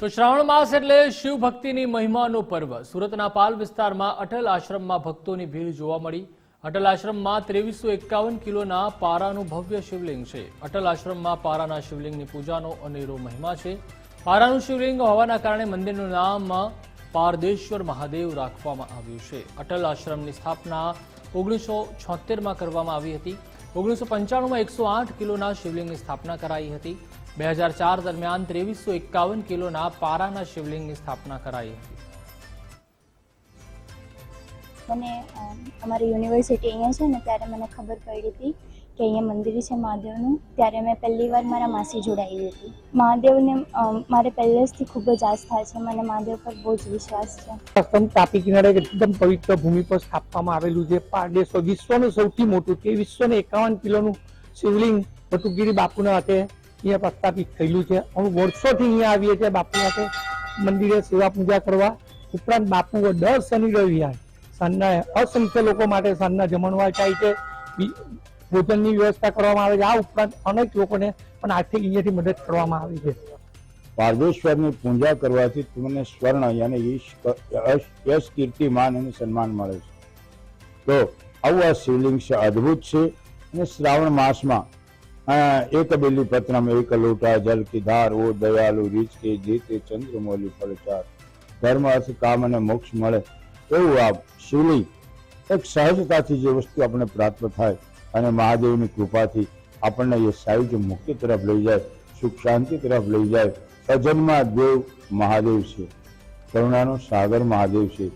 તો શ્રાવણ માસ એટલે શિવ ભક્તિની મહિમાનો પર્વ. સુરતના પાલ વિસ્તારમાં અટલ આશ્રમમાં ભક્તોની ભીડ જોવા મળી. અટલ આશ્રમમાં ત્રેવીસો એકાવન કિલોના પારાનું ભવ્ય શિવલિંગ છે. અટલ આશ્રમમાં પારાના શિવલિંગની પૂજાનો અનેરો મહિમા છે. પારાનું શિવલિંગ હોવાના કારણે મંદિરનું નામ પારદેશ્વર મહાદેવ રાખવામાં આવ્યું છે. અટલ આશ્રમની સ્થાપના ઓગણીસો છોતેરમાં કરવામાં આવી હતી. ઓગણીસો પંચાણુંમાં એકસો આઠ કિલોના શિવલિંગની સ્થાપના કરાઈ હતી. બે હજાર ચાર દરમિયાન ત્રેવીસો એકાવન કિલોના પારાના શિવલિંગની સ્થાપના કરાઈ હતી. મને અમારી યુનિવર્સિટી અહીંયા છે ને ત્યારે મને ખબર પડી હતી કે અહીંયા મંદિર છે મહાદેવનું. ત્યારે મેં પહેલી વાર મારા માસી જોડાઈ હતી. મહાદેવને મારે પહેલેથી ખૂબ જ આસ્થા છે. મને મહાદેવ પર બહુ જ વિશ્વાસ છે. આશ્રમ તાપી કિનારે એકદમ પવિત્ર ભૂમિ પર સ્થાપવામાં આવેલું છે પારદેશો વિશ્વનું સૌથી મોટું તે વિશ્વને એકાવન કિલોનું શિવલિંગ બટુગીરી બાપુના હાથે અહીંયા પ્રસ્થાપિત થયેલું છે. અમે વર્ષોથી અહીંયા આવીએ છીએ બાપુ માટે મંદિરે સેવા પૂજા કરવા. ઉપરાંત બાપુ દર શનિ રવિવાર સાંજના અસંખ્ય લોકો માટે સાંજના જમણવાર થાય છે. ભોજનની વ્યવસ્થા કરવામાં આવે છે. આ ઉપરાંત અનેક લોકોને પણ આર્થિક અહીંયાથી મદદ કરવામાં આવી છે. પારદેશ્વરની પૂજા કરવાથી તમને સ્વર્ણ યાની યશ યશ- યશ, કીર્તિ, માન અને સન્માન મળે છે. તો આવું આ શિવલિંગ છે, અદ્ભુત છે. અને શ્રાવણ માસમાં એક બેલી પત્રમ એક લોટા જલ કી ધાર ઓ દયાલુ રીચ કે જેતે ચંદ્રમૌલી ફળચાર ધર્મ અર્થ કામ અને મોક્ષ મળે એવું આ શિવલિંગ એક સહજતાથી જે વસ્તુ આપણને પ્રાપ્ત થાય અને મહાદેવની કૃપાથી આપણને એ સાયુજ મુક્તિ તરફ લઈ જાય, સુખ શાંતિ તરફ લઈ જાય અજન્મા દેવ મહાદેવ છે, કરુણાનો સાગર મહાદેવ છે